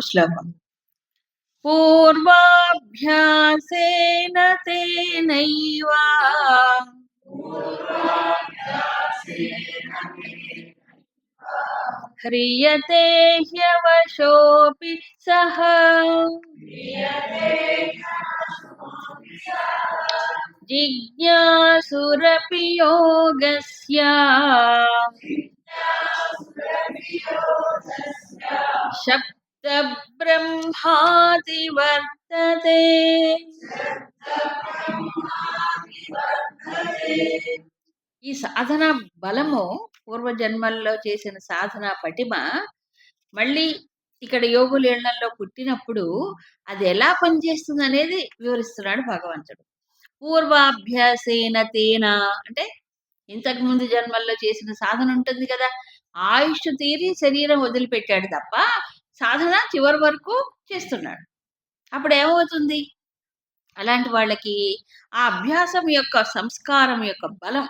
తొంభై నాలుగవ శ్లోకం పూర్వాభ్యాసేన తేనైవ హ్రియతే హ్యవశోऽపి సహ జిజ్ఞాసురపి యోగస్య ब्रह्मादि वर्तते ఈ సాధన బలము పూర్వజన్మల్లో చేసిన సాధన పటిమ మళ్ళీ ఇక్కడ యోగుల ఇళ్ళలో పుట్టినప్పుడు అది ఎలా పనిచేస్తుంది అనేది వివరిస్తున్నాడు భగవంతుడు. పూర్వాభ్యాసేన తేన అంటే ఇంతకు ముందు జన్మల్లో చేసిన సాధన ఉంటుంది కదా ఆయుష్ తీరి శరీరం వదిలిపెట్టాడు తప్ప సాధన చివరి వరకు చేస్తున్నాడు. అప్పుడు ఏమవుతుంది? అలాంటి వాళ్ళకి ఆ అభ్యాసం యొక్క సంస్కారం యొక్క బలం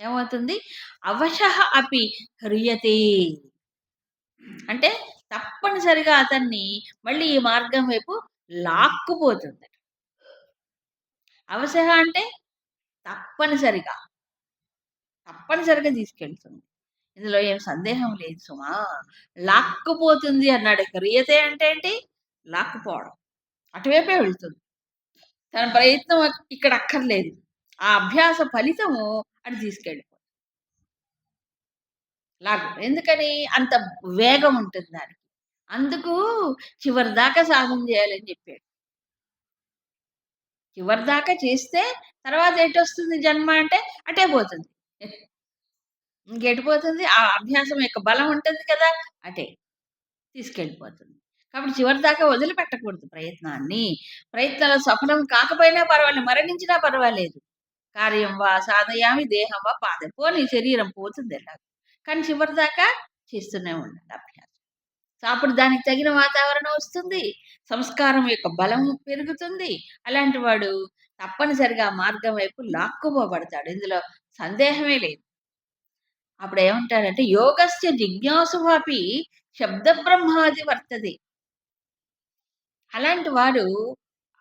ఏమవుతుంది? అవశ అపి హ్రియతే అంటే తప్పనిసరిగా అతన్ని మళ్ళీ ఈ మార్గం వైపు లాక్కుపోతుంది. అవశ అంటే తప్పనిసరిగా తప్పనిసరిగా తీసుకెళ్తుంది. ఇందులో ఏం సందేహం లేదు సుమా. లాక్కుపోతుంది అన్నాడు. క్రియతే అంటే ఏంటి? లాక్కుపోవడం. అటువైపే వెళ్తుంది. తన ప్రయత్నం ఇక్కడ అక్కర్లేదు. ఆ అభ్యాస ఫలితము అటు తీసుకెళ్ళిపోతుంది. లాగు ఎందుకని? అంత వేగం ఉంటుంది దానికి. అందుకు చివరి దాకా సాధన చేయాలని చెప్పాడు. చివరి దాకా చేస్తే తర్వాత ఎటు వస్తుంది జన్మ అంటే అటే పోతుంది. ఇంకెటు ఆ అభ్యాసం యొక్క బలం ఉంటుంది కదా! అటే తీసుకెళ్ళిపోతుంది. కాబట్టి చివరి దాకా వదిలిపెట్టకూడదు ప్రయత్నాన్ని. ప్రయత్నాలు సఫలం కాకపోయినా పర్వాలేదు మరణించినా పర్వాలేదు. కార్యం వా సాధయామి దేహం వా పాద పోనీ శరీరం పోతుంది ఎలా కానీ చివరి దాకా చేస్తూనే ఉండాలి అభ్యాసం. సో అప్పుడు దానికి తగిన వాతావరణం వస్తుంది. సంస్కారం యొక్క బలం పెరుగుతుంది. అలాంటి వాడు తప్పనిసరిగా మార్గం వైపు లాక్కుపోబడతాడు ఇందులో సందేహమే లేదు. అప్పుడు ఏమంటాడంటే యోగస్య జిజ్ఞాసువాపి శబ్ద బ్రహ్మాది వర్తది అలాంటి వారు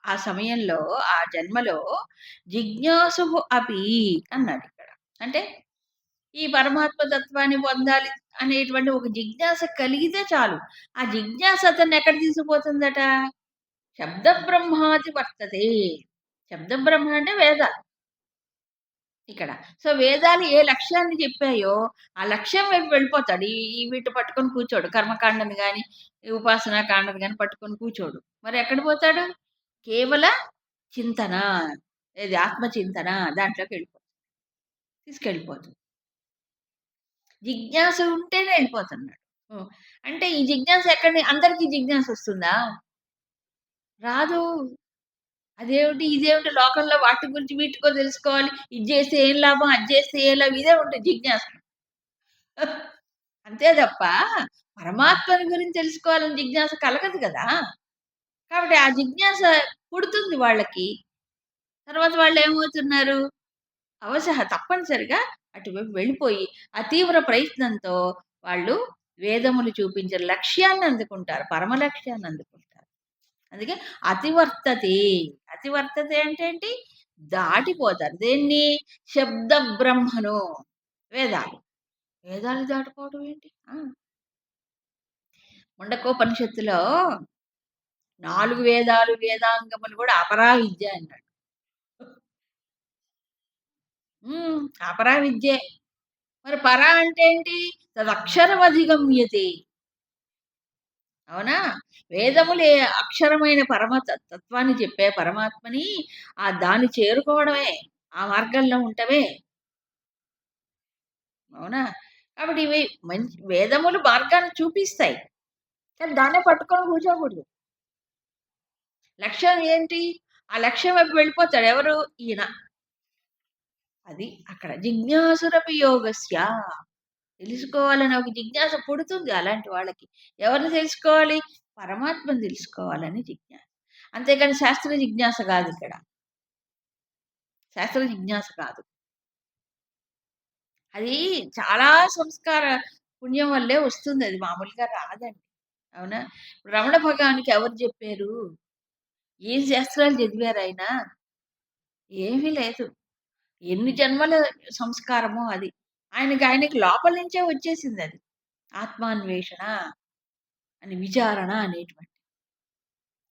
ఆ సమయంలో ఆ జన్మలో జిజ్ఞాసు అపి అన్నాడు ఇక్కడ. అంటే ఈ పరమాత్మ తత్వాన్ని పొందాలి అనేటువంటి ఒక జిజ్ఞాస కలిగితే చాలు. ఆ జిజ్ఞాస అతన్ని ఎక్కడ తీసుకుపోతుందట? శబ్ద బ్రహ్మాది వర్తతే. శబ్ద బ్రహ్మ అంటే వేదాలు ఇక్కడ. సో వేదాలు ఏ లక్ష్యాన్ని చెప్పాయో ఆ లక్ష్యం వైపు వెళ్ళిపోతాడు. ఈ వీటి పట్టుకొని కూర్చోడు. కర్మకాండని కానీ ఉపాసనా కాండని కానీ పట్టుకొని కూర్చోడు. మరి ఎక్కడ పోతాడు? కేవల చింతన. ఇది ఆత్మచింతన. దాంట్లోకి వెళ్ళిపోతుంది తీసుకెళ్ళిపోతుంది జిజ్ఞాస ఉంటేనే వెళ్ళిపోతున్నాడు. అంటే ఈ జిజ్ఞాస ఎక్కడి అందరికీ జిజ్ఞాస వస్తుందా? రాదు. అదేమిటి? ఇదేమిటి లోకంలో వాటి గురించి వీటికో తెలుసుకోవాలి. ఇది చేస్తే ఏం లాభం? అది చేస్తే ఏ లాభం? ఇదే ఉంటుంది జిజ్ఞాస. అంతే తప్ప పరమాత్మని గురించి తెలుసుకోవాలని జిజ్ఞాస కలగదు కదా. కాబట్టి ఆ జిజ్ఞాస పుడుతుంది వాళ్ళకి. తర్వాత వాళ్ళు ఏమవుతున్నారు? అవసర తప్పనిసరిగా అటువైపు వెళ్ళిపోయి ఆ తీవ్ర ప్రయత్నంతో వాళ్ళు వేదములు చూపించే లక్ష్యాన్ని అందుకుంటారు. పరమ లక్ష్యాన్ని అందుకుంటారు. అందుకే అతివర్తతే. అతివర్తతే అంటే ఏంటి? దాటిపోతారు. దేన్ని? శబ్ద బ్రహ్మను. వేదాలు. వేదాలు దాటిపోవడం ఏంటి? ఆ. ముండకోపనిషత్తులో నాలుగు వేదాలు వేదాంగములు కూడా అపరా విద్య అన్నాడు అపరా విద్యే మరి పరా అంటే ఏంటి? తదక్షరమధిగమ్యతే. అవునా? వేదములే అక్షరమైన పరమ తత్వాన్ని చెప్పే పరమాత్మని ఆ దాన్ని చేరుకోవడమే ఆ మార్గంలో ఉంటవే అవునా? కాబట్టి ఇవి మంచి వేదములు మార్గాన్ని చూపిస్తాయి. కానీ దాన్నే పట్టుకొని కూర్చోకూడదు. లక్ష్యం ఏంటి? ఆ లక్ష్యం వైపు వెళ్ళిపోతాడు ఎవరు? ఈయన. అది అక్కడ. జిజ్ఞాసురపి యోగస్య. తెలుసుకోవాలని ఒక జిజ్ఞాస పుడుతుంది అలాంటి వాళ్ళకి ఎవరిని తెలుసుకోవాలి పరమాత్మను తెలుసుకోవాలని జిజ్ఞాస అంతేకాని శాస్త్ర జిజ్ఞాస కాదు ఇక్కడ శాస్త్ర జిజ్ఞాస కాదు అది చాలా సంస్కార పుణ్యం వల్లే వస్తుంది అది మామూలుగా రాదండి అవునా? ఇప్పుడు రమణ భగవానికి ఎవరు చెప్పారు ఏం శాస్త్రాలు చదివారు ఆయన? ఏమీ లేదు. ఎన్ని జన్మల సంస్కారమో అది. ఆయనకి ఆయనకి లోపల నుంచే అది ఆత్మాన్వేషణ అని విచారణ అనేటువంటి.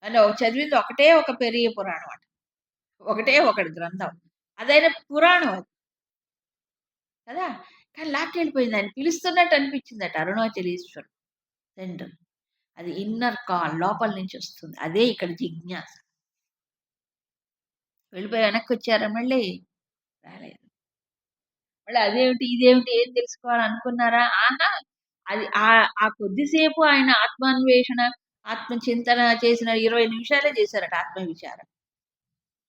అని ఒక చదివింది ఒకటే ఒక పెరియ పురాణం అట. ఒకటే ఒకటి గ్రంథం. అదైనా పురాణం అది. కదా! కానీ లాక్కెళ్ళిపోయింది. ఆయన పిలుస్తున్నట్టు అనిపించిందట అరుణాచలేశ్వరుడు సెంటర్. అది ఇన్నర్ కాల్ లోపల నుంచి వస్తుంది. అదే ఇక్కడ జిజ్ఞాస. వెళ్ళిపోయి వెనక్కి వచ్చారా మళ్ళీ? రాలేదు. మళ్ళీ అదేమిటి, ఇదేమిటి ఏం తెలుసుకోవాలనుకున్నారా? ఆహా! అది ఆ ఆ కొద్దిసేపు ఆయన ఆత్మాన్వేషణ, ఆత్మచింతన చేసిన 20 నిమిషాలే చేశారట ఆత్మవిచారం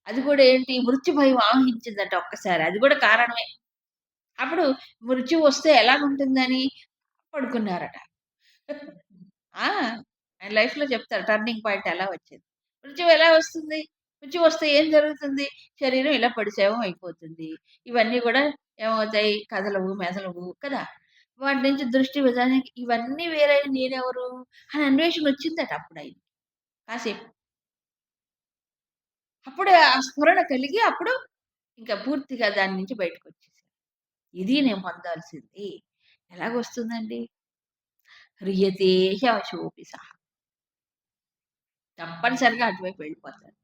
అది కూడా ఏంటి మృత్యు భయం ఆవహించిందట ఒక్కసారి. అది కూడా కారణమే. అప్పుడు మృత్యు వస్తే ఎలాగుంటుందని పడుకున్నారట. ఆయన లైఫ్‌లో చెప్తారు టర్నింగ్ పాయింట్ ఎలా వచ్చింది. మృత్యు ఎలా వస్తుంది? మృత్యు వస్తే ఏం జరుగుతుంది? శరీరం ఇలా పడిసేవం అయిపోతుంది. ఇవన్నీ కూడా ఏమవుతాయి? కదలవు, మెదలవు కదా! వాటి నుంచి దృష్టి విధానానికి ఇవన్నీ వేరే నేనెవరు? అని అన్వేషణ వచ్చిందట అప్పుడు అయింది కాసేపు. అప్పుడే ఆ స్ఫురణ కలిగి అప్పుడు ఇంకా పూర్తిగా దాని నుంచి బయటకొచ్చేసారు. ఇది నేను పొందాల్సింది. ఎలాగొస్తుందండి? హ్రియతే హ్యశోపి సహా తప్పనిసరిగా అటువైపు వెళ్ళిపోతారు.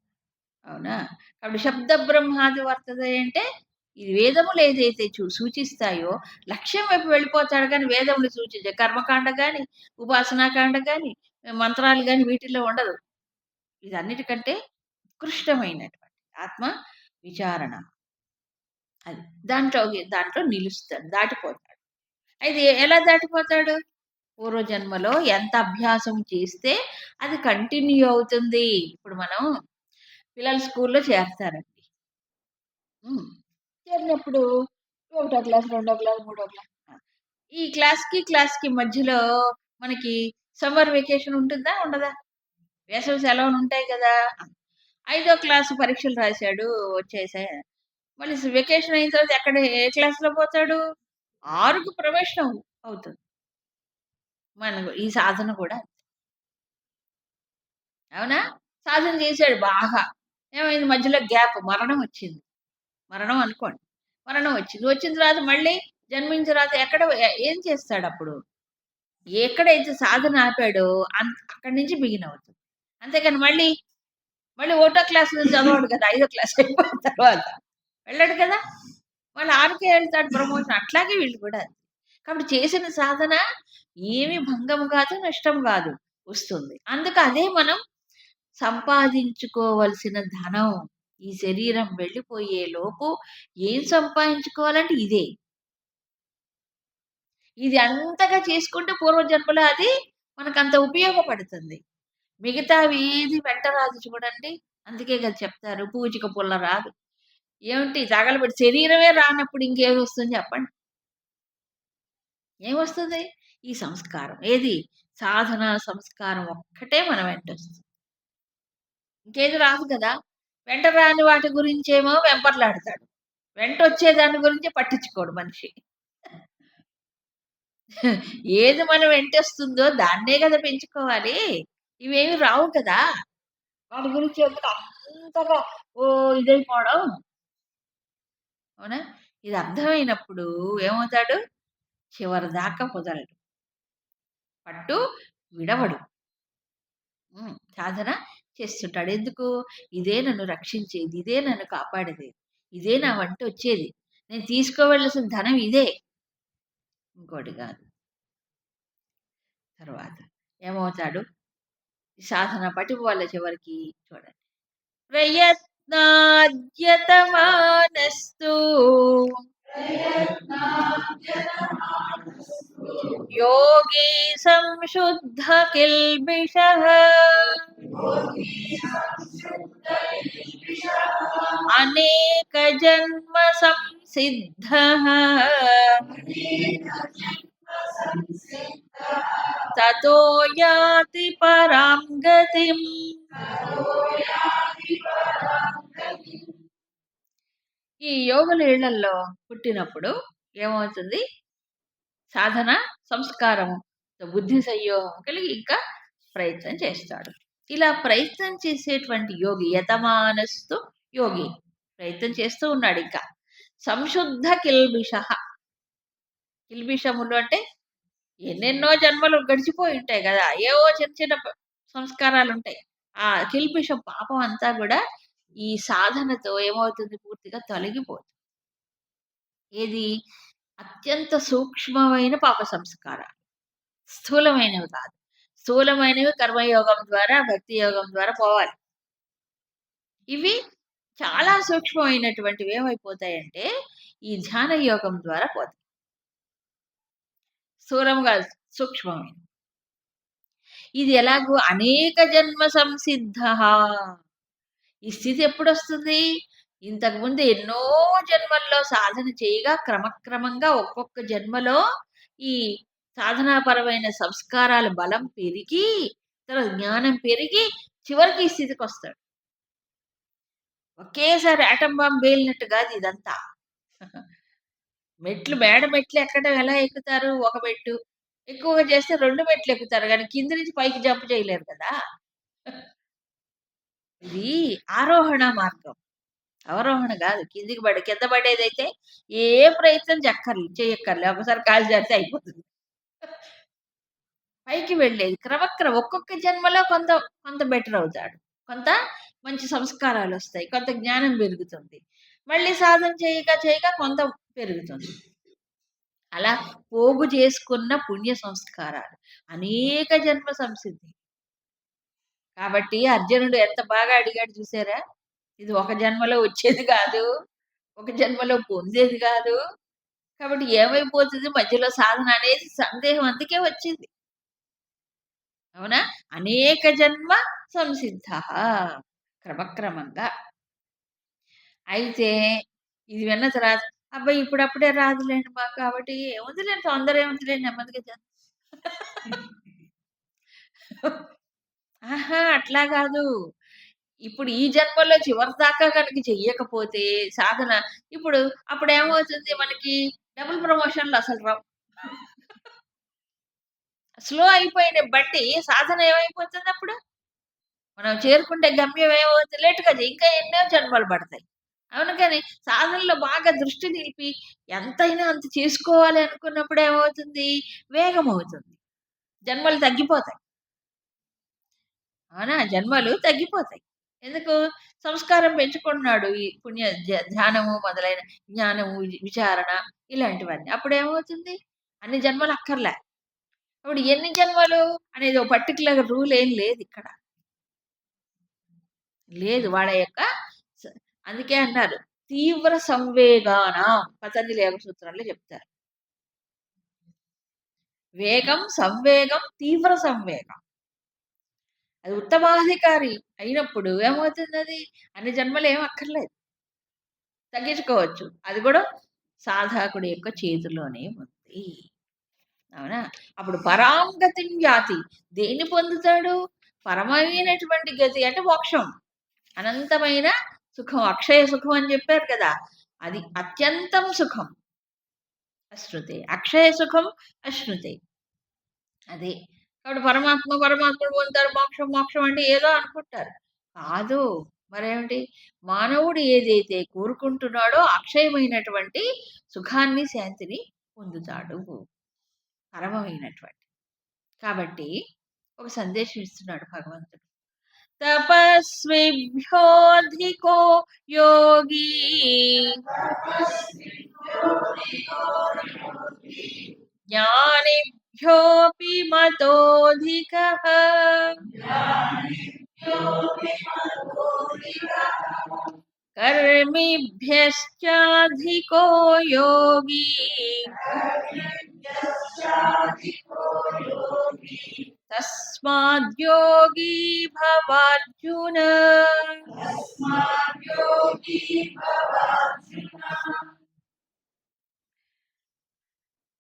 అవునా? కాబట్టి శబ్ద బ్రహ్మాది వర్తతే అంటే ఇది వేదములు ఏదైతే చూ సూచిస్తాయో లక్ష్యం వైపు వెళ్ళిపోతాడు కానీ వేదములు సూచించే కర్మకాండ కానీ ఉపాసనాకాండ కానీ మంత్రాలు కానీ వీటిల్లో ఉండదు. ఇది అన్నిటికంటే ఉత్కృష్టమైనటువంటి ఆత్మ విచారణ. అది. దాంట్లో దాంట్లో నిలుస్తాడు. దాటిపోతాడు. అయితే ఎలా దాటిపోతాడు? పూర్వజన్మలో ఎంత అభ్యాసం చేస్తే అది కంటిన్యూ అవుతుంది. ఇప్పుడు మనం పిల్లలు స్కూల్‌లో చేస్తారండి చేరినప్పుడు ఒకటో క్లాస్, రెండో క్లాస్, మూడో క్లాస్. ఆ! ఈ క్లాస్‌కి, క్లాస్‌కి మధ్యలో మనకి సమ్మర్ వెకేషన్ ఉంటుందా? ఉండదా? వేసవి సెలవులు ఉంటాయి కదా! ఐదో క్లాస్ పరీక్షలు రాసాడు. వచ్చేసా మళ్ళీ వెకేషన్ అయిన తర్వాత ఎక్కడ ఏ క్లాస్‌లో పోతాడు? ఆరుకు ప్రవేశం అవుతుంది. మన ఈ సాధన కూడా అవునా? సాధన చేశాడు బాగా. ఏమైంది మధ్యలో గ్యాప్ మరణం వచ్చింది. మరణం అనుకోండి. మరణం వచ్చింది. వచ్చిన తర్వాత మళ్ళీ జన్మించిన తర్వాత ఎక్కడ ఏం చేస్తాడు అప్పుడు ఎక్కడైతే సాధన ఆపాడో అంత అక్కడి నుంచి బిగిన్ అవుతుంది. అంతేకాని మళ్ళీ, మళ్ళీ ఒకటో క్లాస్ నుంచి చదవడు కదా! ఐదో క్లాస్ అయిపోయిన తర్వాత. వెళ్ళాడు కదా! మళ్ళీ ఆరుకే వెళ్తాడు ప్రమోషన్. అట్లాగే వీళ్ళు కూడా కాబట్టి చేసిన సాధన ఏమి భంగం కాదు, నష్టం కాదు. వస్తుంది. అందుకు అదే మనం సంపాదించుకోవలసిన ధనం. ఈ శరీరం వెళ్ళిపోయే లోపు ఏం సంపాదించుకోవాలంటే ఇదే. ఇది అంతగా చేసుకుంటే పూర్వజన్మలో అది మనకు అంత ఉపయోగపడుతుంది. మిగతావి ఏది వెంట రాదు చూడండి. అందుకే కదా చెప్తారు పూచిక పుల్ల రాదు. ఏమిటి తగలబెట్టి శరీరమే రానప్పుడు ఇంకేమొస్తుంది చెప్పండి? ఏమొస్తుంది? ఈ సంస్కారం. ఏది? సాధన సంస్కారం ఒక్కటే మన వెంటొస్తుంది. ఇంకేది రాదు కదా! వెంట రాని వాటి గురించేమో వెంపర్లాడతాడు. వెంటొచ్చే దాని గురించి పట్టించుకోడు మనిషి. ఏది మనం వెంటొస్తుందో దాన్నే కదా పెంచుకోవాలి. ఇవేమి రావు కదా! వాటి గురించి అంతగా ఓ ఇదైపోవడం. అవునా? ఇది అర్థమైనప్పుడు ఏమవుతాడు? చివరిదాకా కుదరడు పట్టు విడవడు. సాధన చేస్తుంటాడు. ఎందుకు? ఇదే నన్ను రక్షించేది. ఇదే నన్ను కాపాడేది. ఇదే నా వెంటొచ్చేది. నేను తీసుకోవలసిన ధనం ఇదే. ఇంకోటి కాదు. తర్వాత ఏమవుతాడు? సాధన పటిపోవాలి చివరికి చూడండి. ప్రయత్నాద్యతమానస్తు యోగి సంశుద్ధ కిల్బిషః అనేక జన్మ సంసిద్ధః తతో పరాం గతిం ఈ యోగ ఇళ్ళల్లో పుట్టినప్పుడు ఏమవుతుంది? సాధన, సంస్కారము, బుద్ధి సంయోగం కలిగి ఇంకా ప్రయత్నం చేస్తాడు. ఇలా ప్రయత్నం చేసేటువంటి యోగి యతమానస్తు యోగి ప్రయత్నం చేస్తూ ఉన్నాడు ఇంకా. సంశుద్ధ కిల్బిష కిల్బిషములు అంటే ఎన్నెన్నో జన్మలు గడిచిపోయి ఉంటాయి కదా ఏవో చిన్న చిన్న సంస్కారాలు ఉంటాయి. ఆ కిల్బిష పాపం అంతా కూడా ఈ సాధనతో ఏమవుతుంది? పూర్తిగా తొలగిపోతుంది. ఏది? అత్యంత సూక్ష్మమైన పాప సంస్కారాలు. స్థూలమైనవి కాదు. స్థూలమైనవి కర్మయోగం ద్వారా భక్తి యోగం ద్వారా పోవాలి. ఇవి చాలా సూక్ష్మమైనటువంటివి ఏమైపోతాయంటే ఈ ధ్యాన యోగం ద్వారా పోతాయి. స్థూలంగా సూక్ష్మమైన ఇది ఎలాగో అనేక జన్మ సంసిద్ధ. ఈ స్థితి ఎప్పుడు వస్తుంది? ఇంతకుముందు ఎన్నో జన్మల్లో సాధన చేయగా క్రమక్రమంగా ఒక్కొక్క జన్మలో ఈ సాధనాపరమైన సంస్కారాల బలం పెరిగి తర్వాత జ్ఞానం పెరిగి చివరికి ఈ స్థితికి వస్తాడు ఒకేసారి ఆటం బాంబు వేలినట్టు కాదు ఇదంతా. మెట్లు మేడ మెట్లు ఎక్కడం ఎలా ఎక్కుతారు? ఒక మెట్టు. ఎక్కువగా చేస్తే రెండు మెట్లు ఎక్కుతారు కానీ కింద నుంచి పైకి జంప్ చేయలేరు కదా. ఇది ఆరోహణ మార్గం. అవరోహణ కాదు. కిందికి పడే కింద పడేదైతే ఏ ప్రయత్నం చెక్కర్లే చేయక్కర్లే ఒకసారి కాలు జారితే అయిపోతుంది. పైకి వెళ్ళేది క్రమక్రమ. ఒక్కొక్క జన్మలో కొంత కొంత బెటర్ అవుతాడు. కొంత మంచి సంస్కారాలు వస్తాయి. కొంత జ్ఞానం పెరుగుతుంది. మళ్ళీ సాధన చేయగా చేయగా కొంత పెరుగుతుంది. అలా పోగు చేసుకున్న పుణ్య సంస్కారాలు. అనేక జన్మ సంసిద్ధి. కాబట్టి అర్జునుడు ఎంత బాగా అడిగాడు చూసారా? ఇది ఒక జన్మలో వచ్చేది కాదు. ఒక జన్మలో పొందేది కాదు. కాబట్టి ఏమైపోతుంది? మధ్యలో సాధన అనేది సందేహం అందుకే వచ్చింది. అవునా? అనేక జన్మ సంసిద్ధ క్రమక్రమంగా. అయితే ఇది విన్న తర్వాత అబ్బాయి ఇప్పుడప్పుడే రాదులేండి మాకు కాబట్టి ఏముందిలేండి తొందర ఏముందిలేండి నెమ్మదిగా చేద్దాం. ఆహా అట్లా కాదు. ఇప్పుడు ఈ జన్మలో చివరి దాకా కనుక చెయ్యకపోతే సాధన ఇప్పుడు అప్పుడు ఏమవుతుంది మనకి డబుల్ ప్రమోషన్లు అసలు రావు. స్లో అయిపోయిన బట్టి సాధన ఏమైపోతుంది అప్పుడు? మనం చేరుకుంటే గమ్యం ఏమవుతుంది? లేటుగా ఇంకా ఎన్నో జన్మలు పడతాయి. అవును కానీ సాధనలో బాగా దృష్టి నిలిపి ఎంతైనా అంత చేసుకోవాలి అనుకున్నప్పుడు ఏమవుతుంది? వేగం అవుతుంది. జన్మలు తగ్గిపోతాయి. అవునా? జన్మలు తగ్గిపోతాయి. ఎందుకు? సంస్కారం పెంచుకుంటున్నాడు ఈ పుణ్య ధ్యానము మొదలైన జ్ఞానము విచారణ ఇలాంటివన్నీ. అప్పుడు ఏమవుతుంది అన్ని జన్మలు అక్కర్లే. ఇప్పుడు ఎన్ని జన్మలు అనేది ఒక పర్టికులర్ రూల్ ఏం లేదు ఇక్కడ. లేదు వాళ్ళ యొక్క అందుకే అన్నారు. తీవ్ర సంవేగాన పతంజలి యోగ సూత్రాల్లో చెప్తారు. వేగం సంవేగం తీవ్ర సంవేగం. అది ఉత్తమాధికారి అయినప్పుడు ఏమవుతుంది అది అన్ని జన్మలు ఏం అక్కర్లేదు. తగ్గించుకోవచ్చు. అది కూడా సాధకుడి యొక్క చేతిలోనే ఉంది. అవునా? అప్పుడు పరాంగతి జాతి దేన్ని పొందుతాడు? పరమైనటువంటి గతి అంటే మోక్షం. అనంతమైన సుఖం. అక్షయ సుఖం అని చెప్పారు కదా! అది అత్యంతం సుఖం. అశ్రుతే. అక్షయ సుఖం అశ్రుతే. అదే. కాబట్టి పరమాత్మ పరమాత్ముడు పొందుతారు మోక్షం మోక్షం అంటే ఏదో అనుకుంటారు. కాదు. మరేమిటి? మానవుడు ఏదైతే కోరుకుంటున్నాడో అక్షయమైనటువంటి సుఖాన్ని శాంతిని పొందుతాడు. పరమమైనటువంటి. కాబట్టి ఒక సందేశం ఇస్తున్నాడు భగవంతుడు. తపస్విభ్యోధికో యోగి. ज्ञानेभ्योऽपि मतोऽधिकः। कर्मिभ्यश्चाधिको योगी। तस्माद्योगी भवार्जुन।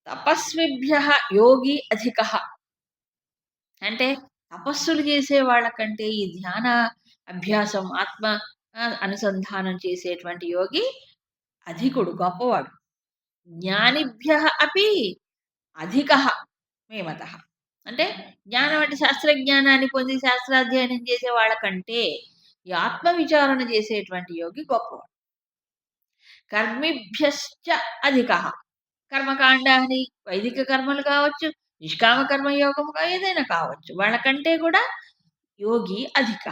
తపస్విభ్య యోగి అధిక. అంటే తపస్సులు చేసే వాళ్ళకంటే ఈ ధ్యాన అభ్యాసం ఆత్మ అనుసంధానం చేసేటువంటి యోగి అధికుడు గొప్పవాడు. జ్ఞానిభ్య అపి అధిక మేమత. అంటే జ్ఞానం అంటే శాస్త్రజ్ఞానాన్ని పొంది శాస్త్రాధ్యయనం చేసే వాళ్ళకంటే ఈ ఆత్మ విచారణ చేసేటువంటి యోగి గొప్పవాడు. కర్మిభ్యశ్చ అధిక. కర్మకాండాన్ని వైదిక కర్మలు కావచ్చు నిష్కామ కర్మ యోగముగా ఏదైనా కావచ్చు. వాళ్ళకంటే కూడా యోగి అధిక.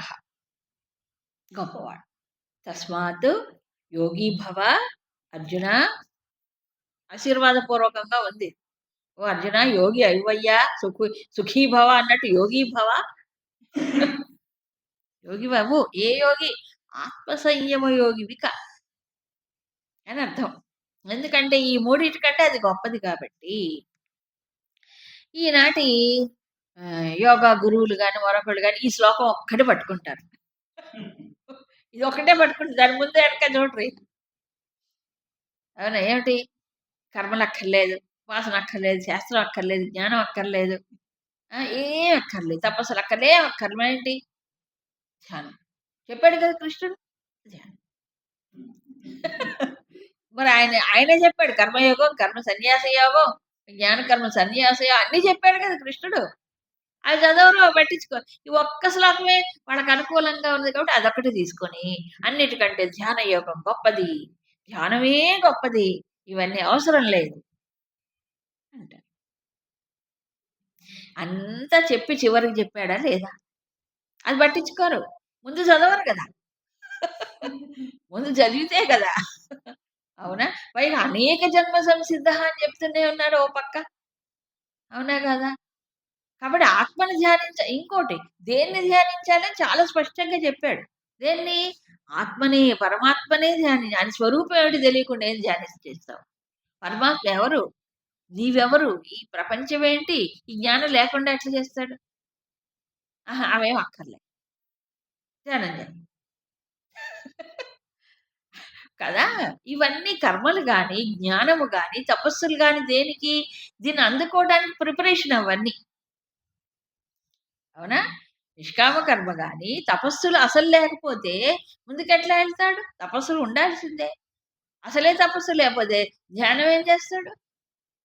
గొప్పవాడు. తస్మాత్ యోగి భవ అర్జున ఆశీర్వాదపూర్వకంగా ఉంది. ఓ అర్జున యోగి అయ్యా సుఖు సుఖీ భవ అన్నట్టు యోగి భవ. యోగి బాబు ఏ యోగి? ఆత్మ సంయమ యోగివిక అని అర్థం. ఎందుకంటే ఈ మూడింటికంటే అది గొప్పది కాబట్టి. ఈనాటి యోగా గురువులు కానీ మరొకళ్ళు కానీ ఈ శ్లోకం ఒక్కటే పట్టుకుంటారు. ఇది ఒకటే పట్టుకుంటారు దాని ముందే వెనక చూడరు. అవునా? ఏమిటి? కర్మలు అక్కర్లేదు వాసన అక్కర్లేదు శాస్త్రం అక్కర్లేదు జ్ఞానం అక్కర్లేదు. ఆ, ఏం అక్కర్లేదు తపస్సులు అక్కర్లే అక్కర్మ ఏంటి? ధ్యానం. చెప్పాడు కదా కృష్ణుడు? ధ్యానం. మరి ఆయన ఆయనే చెప్పాడు కర్మయోగం కర్మ సన్యాస యోగం జ్ఞాన కర్మ సన్యాస అన్ని చెప్పాడు కదా కృష్ణుడు. అది చదవరు పట్టించుకో. ఈ ఒక్క శ్లోకమే వాళ్ళకి అనుకూలంగా ఉంది కాబట్టి అదొకటి తీసుకొని అన్నిటికంటే ధ్యాన యోగం గొప్పది. ధ్యానమే గొప్పది. ఇవన్నీ అవసరం లేదు. అంటారు. అంతా చెప్పి చివరికి చెప్పాడా లేదా? అది పట్టించుకోరు. ముందు చదవరు కదా. ముందు చదివితే కదా. అవునా? పైగా అనేక జన్మ సంసిద్ధ అని చెప్తూనే ఉన్నాడు ఓ పక్క. అవునా కదా? కాబట్టి ఆత్మని ధ్యానించ ఇంకోటి దేన్ని ధ్యానించాలని చాలా స్పష్టంగా చెప్పాడు. దేన్ని? ఆత్మనే పరమాత్మనే ధ్యాని ఆయన స్వరూపం ఏమిటి తెలియకుండా ఏం ధ్యానించి చేస్తావు? పరమాత్మ ఎవరు? నీవెవరు? ఈ ప్రపంచం ఏంటి? ఈ జ్ఞానం లేకుండా ఎట్లా చేస్తాడు? ఆహా, అవేం అక్కర్లే. ధ్యానం చేయి కదా? ఇవన్నీ కర్మలు గాని జ్ఞానము గాని తపస్సులు గాని దేనికి? దీన్ని అందుకోవడానికి ప్రిపరేషన్ అవన్నీ. అవునా? నిష్కామ కర్మ గాని తపస్సులు అసలు లేకపోతే ముందుకెట్లా వెళ్తాడు? తపస్సులు ఉండాల్సిందే. అసలే తపస్సు లేకపోతే ధ్యానం ఏం చేస్తాడు?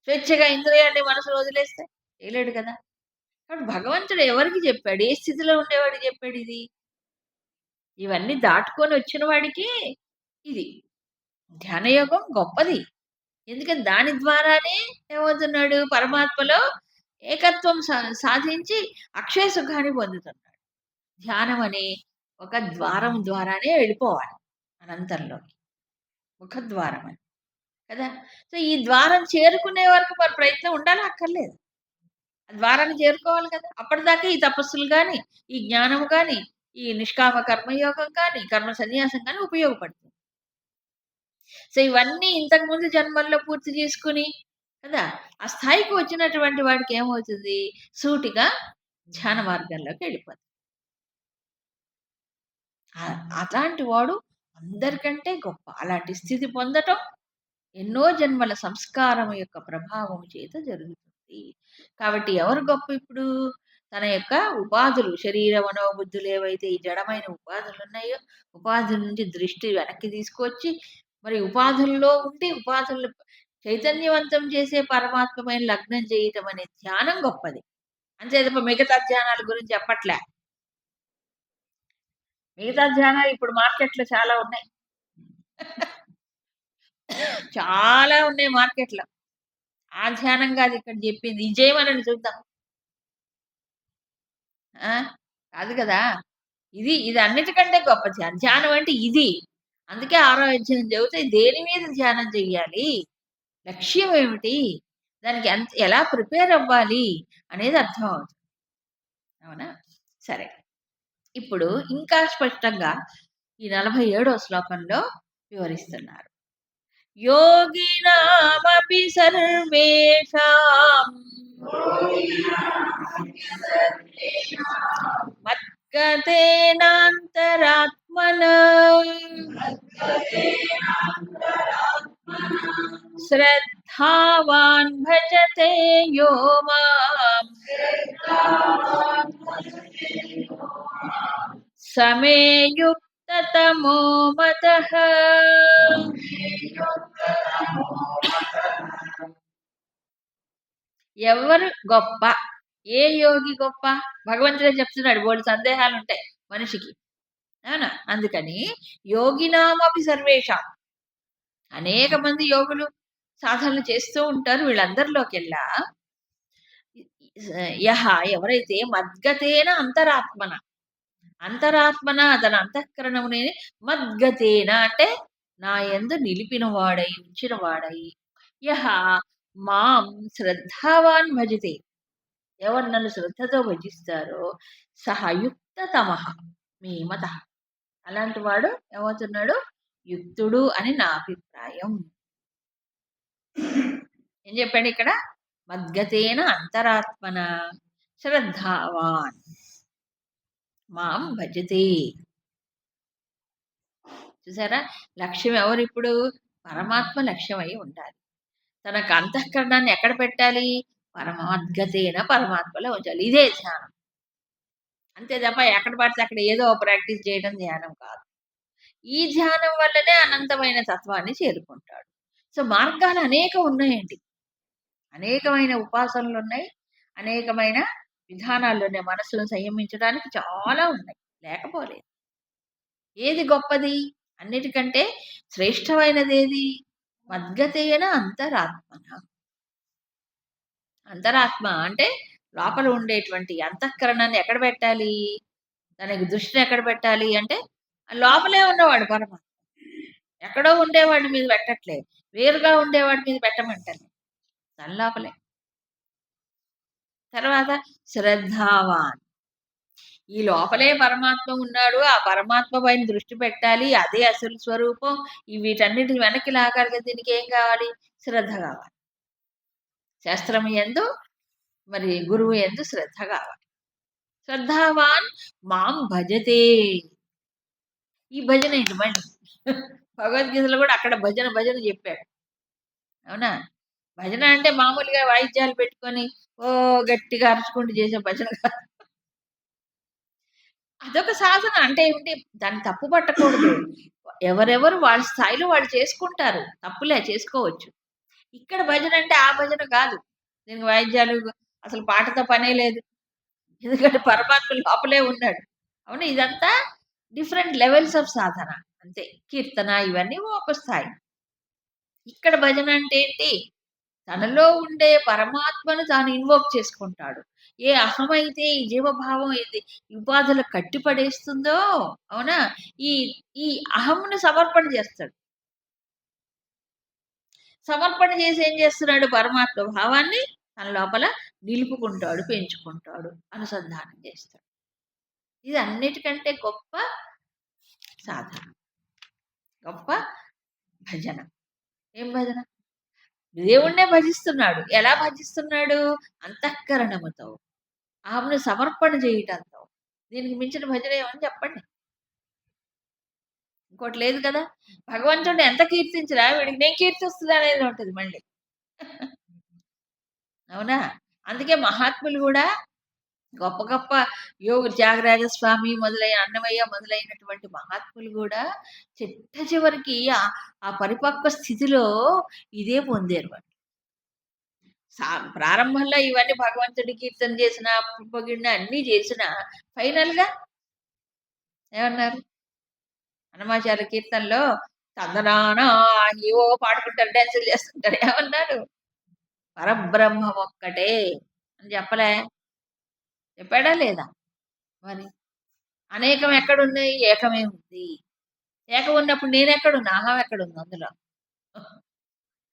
స్వేచ్ఛగా ఇంద్రియాన్ని మనసులో వదిలేస్తే చేయలేడు కదా? కాబట్టి భగవంతుడు ఎవరికి చెప్పాడు? ఏ స్థితిలో ఉండేవాడికి చెప్పాడు ఇది? ఇవన్నీ దాటుకొని వచ్చిన వాడికి ఇది. ధ్యానయోగం గొప్పది. ఎందుకని దాని ద్వారానే ఏమవుతున్నాడు? పరమాత్మలో ఏకత్వం సా- సాధించి అక్షయ సుఖాన్ని పొందుతున్నాడు. ధ్యానం అనే ఒక ద్వారం ద్వారానే వెళ్ళిపోవాలి అనంతంలోకి ముఖద్వారం అని. కదా? సో ఈ ద్వారం చేరుకునే వరకు మరి ప్రయత్నం ఉండాలి? అక్కర్లేదు. ఆ ద్వారాన్ని చేరుకోవాలి కదా? అప్పటిదాకా ఈ తపస్సులు కానీ ఈ జ్ఞానం కానీ ఈ నిష్కామ కర్మయోగం కానీ కర్మ సన్యాసం కానీ ఉపయోగపడుతుంది. సో ఇవన్నీ ఇంతకు ముందు జన్మల్లో పూర్తి చేసుకుని కదా? ఆ స్థాయికి వచ్చినటువంటి వాడికి ఏమవుతుంది? సూటిగా ధ్యాన మార్గంలోకి వెళ్ళిపోతుంది అలాంటి వాడు అందరికంటే గొప్ప. అలాంటి స్థితి పొందటం ఎన్నో జన్మల సంస్కారం యొక్క ప్రభావం చేత జరుగుతుంది. కాబట్టి ఎవరు గొప్ప ఇప్పుడు? తన యొక్క ఉపాధులు శరీర మనోబుద్ధులు ఏవైతే ఈ జడమైన ఉపాధులు ఉన్నాయో ఉపాధుల నుంచి దృష్టి వెనక్కి తీసుకొచ్చి మరి ఉపాధుల్లో ఉండి ఉపాధులను చైతన్యవంతం చేసే పరమాత్మమైన లగ్నం చేయటం అనే ధ్యానం గొప్పది. అంతే తప్ప మిగతా ధ్యానాల గురించి చెప్పట్లే. మిగతా ధ్యానాలు ఇప్పుడు మార్కెట్లో చాలా ఉన్నాయి. చాలా ఉన్నాయి మార్కెట్లో. ఆ ధ్యానం కాదు ఇక్కడ చెప్పింది. ఇది చూద్దాం. ఆ? కాదు కదా? ఇది ఇది అన్నిటికంటే గొప్ప ధ్యానం. ధ్యానం అంటే ఇది. అందుకే ఆరో అధ్యాయం చెబితే దేని మీద ధ్యానం చెయ్యాలి? లక్ష్యం ఏమిటి? దానికి ఎంత ఎలా ప్రిపేర్ అవ్వాలి? అనేది అర్థం అవుతుంది అవునా? సరే. ఇప్పుడు ఇంకా స్పష్టంగా ఈ నలభై ఏడో శ్లోకంలో వివరిస్తున్నారు. యోగినామపి సర్వేషాం. మద్గతేనాంతరాత్మన శ్రద్ధావాన్ భజతే యో మాం సమే యుక్తతమో మతః ఎవరు గొప్ప ఏ యోగి గొప్ప? భగవంతుడే చెప్తున్నాడు బోడి సందేహాలు ఉంటాయి మనిషికి. అవునా? అందుకని యోగినామపి సర్వేషాం. అనేక మంది యోగులు సాధనలు చేస్తూ ఉంటారు వీళ్ళందరిలోకెల్లా. యహ ఎవరైతే మద్గతేన అంతరాత్మన అంతరాత్మన అతని అంతఃకరణమునే మద్గతేన అంటే నా ఎందు నిలిపిన వాడై ఉంచిన వాడై. యహ మాం శ్రద్ధావాన్ భజతే. ఎవరు నన్ను శ్రద్ధతో భజిస్తారో సహయుక్తతమ మీ మత. అలాంటి వాడు ఏమవుతున్నాడు? యుక్తుడు అని నా అభిప్రాయం. ఏం చెప్పాడు ఇక్కడ? మద్గతేన అంతరాత్మన శ్రద్ధావాన్. మాం భజతే. చూసారా? లక్ష్యం ఎవరు ఇప్పుడు? పరమాత్మ లక్ష్యం ఉండాలి. తనకు అంతఃకరణాన్ని ఎక్కడ పెట్టాలి? పరమాద్గతేన పరమాత్మలో ఉంచాలి ఇదే ధ్యానం. అంతే తప్ప ఎక్కడ పడితే అక్కడ ఏదో ప్రాక్టీస్ చేయడం ధ్యానం కాదు. ఈ ధ్యానం వల్లనే అనంతమైన తత్వాన్ని చేరుకుంటాడు. సో మార్గాలు అనేక ఉన్నాయండి. అనేకమైన ఉపాసనలు ఉన్నాయి. అనేకమైన విధానాలు ఉన్నాయి. మనసును సంయమించడానికి చాలా ఉన్నాయి. లేకపోలేదు. ఏది గొప్పది? అన్నిటికంటే శ్రేష్టమైనది ఏది మద్గతేన అంతరాత్మన. అంతరాత్మ అంటే లోపల ఉండేటువంటి అంతఃకరణాన్ని ఎక్కడ పెట్టాలి? దానికి దృష్టిని ఎక్కడ పెట్టాలి? అంటే లోపలే ఉన్నవాడు పరమాత్మ. ఎక్కడో ఉండేవాడి మీద పెట్టట్లేదు. వేరుగా ఉండేవాడి మీద పెట్టమంటాను తన లోపలే. తర్వాత శ్రద్ధావాన్. ఈ లోపలే పరమాత్మ ఉన్నాడు. ఆ పరమాత్మ పైన దృష్టి పెట్టాలి. అదే అసలు స్వరూపం. ఈ వెనక్కి లాగాలి దీనికి ఏం కావాలి? శ్రద్ధ కావాలి శాస్త్రము ఎందు మరి గురువు ఎందు శ్రద్ధ కావాలి. శ్రద్ధావాన్ మాం భజతే. ఈ భజన ఇది మళ్ళీ? భగవద్గీతలో కూడా అక్కడ భజన భజన చెప్పాడు. అవునా? భజన అంటే మామూలుగా వాయిద్యాలు పెట్టుకొని ఓ గట్టిగా అరుచుకుంటూ చేసే భజన కాదు. అదొక సాధన. అంటే ఏమిటి? దాన్ని తప్పు పట్టకూడదు. ఎవరెవరు వాళ్ళ స్థాయిలో వాళ్ళు చేసుకుంటారు. తప్పులే చేసుకోవచ్చు. ఇక్కడ భజన అంటే ఆ భజన కాదు. దీనికి వాయిద్యాలు అసలు పాటతో పనే లేదు. ఎందుకంటే పరమాత్మ లోపలే ఉన్నాడు. అవును? ఇదంతా డిఫరెంట్ లెవెల్స్ ఆఫ్ సాధన. అంతే. కీర్తన ఇవన్నీ ఒక స్థాయి. ఇక్కడ భజన అంటే ఏంటి? తనలో ఉండే పరమాత్మను తాను ఇన్వోక్ చేసుకుంటాడు. ఏ అహమైతే ఈ జీవభావం ఏది ఉపాధులు కట్టిపడేస్తుందో అవునా? ఈ ఈ అహంను సమర్పణ చేస్తాడు. సమర్పణ చేసి ఏం చేస్తున్నాడు పరమాత్మ భావాన్ని తన లోపల నిలుపుకుంటాడు పెంచుకుంటాడు అనుసంధానం చేస్తాడు. ఇది అన్నిటికంటే గొప్ప సాధన. గొప్ప భజన. ఏం భజన? దేవుణ్ణే భజిస్తున్నాడు. ఎలా భజిస్తున్నాడు? అంతఃకరణముతో. ఆమెను సమర్పణ చేయటంతో. దీనికి మించిన భజన ఏమని చెప్పండి? ఇంకోటి లేదు కదా. భగవంతుడిని ఎంత కీర్తించినా వీడికి నేను కీర్తిస్తుంది అనేది ఉంటుంది మళ్ళీ. అవునా? అందుకే మహాత్ములు కూడా గొప్ప గొప్ప యోగ త్యాగరాజ స్వామి మొదలైన అన్నమయ్య మొదలైనటువంటి మహాత్ములు కూడా చిట్ట చివరికి ఆ- పరిపక్వ స్థితిలో ఇదే పొందారు వాళ్ళు. సా- ప్రారంభంలో ఇవన్నీ భగవంతుడి కీర్తన చేసిన పొగిడిన అన్ని చేసిన ఫైనల్గా ఏమన్నారు? హనుమాచార్య కీర్తనలో తందనానా ఏవో పాడుకుంటారు డ్యాన్సులు చేస్తుంటారు ఏమన్నారు? పరబ్రహ్మం ఒక్కటే అని చెప్పలే. చెప్పాడా లేదా? మరి అనేకం ఎక్కడున్నాయి ఏకమే ఉంది. ఏకం ఉన్నప్పుడు నేను ఎక్కడున్నా? అహం ఎక్కడుంది అందులో?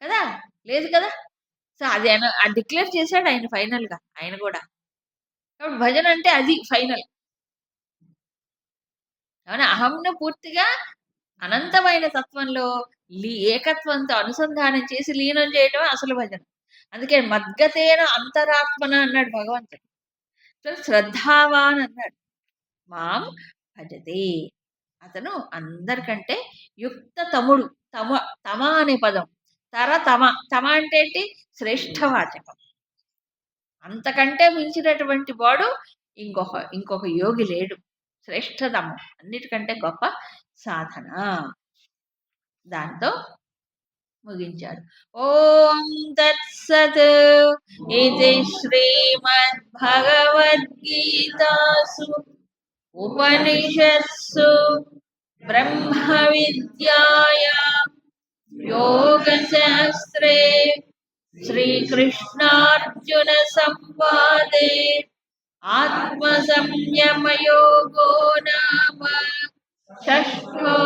కదా? లేదు కదా? సో అది ఆయన డిక్లేర్ చేశాడు ఆయన ఫైనల్గా ఆయన కూడా. కాబట్టి భజన అంటే అది ఫైనల్. అవునా? అహంను పూర్తిగా అనంతమైన తత్వంలో లీ ఏకత్వంతో అనుసంధానం చేసి లీనం చేయడం అసలు భజన. అందుకే మద్గతేన అంతరాత్మన అన్నాడు భగవంతుడు. శ్రద్ధావాన్ అన్నాడు. మాం భజతే. అతను అందరికంటే యుక్త తముడు. తమ తమ అనే పదం. తర తమ. తమ అంటే ఏంటి? శ్రేష్టవాచకం అంతకంటే మించినటువంటి వాడు ఇంకొక ఇంకొక యోగి లేడు. శ్రేష్టతము అన్నిటికంటే గొప్ప సాధన దాంతో ముగించారు ఓం తత్సత్ ఇది శ్రీమద్భగవద్గీతాసు ఉపనిషత్సు బ్రహ్మ విద్యాయాం योगशास्त्रे श्रीकृष्णार्जुन संवादे आत्मसंयमयोगो नाम षष्ठोऽध्यायः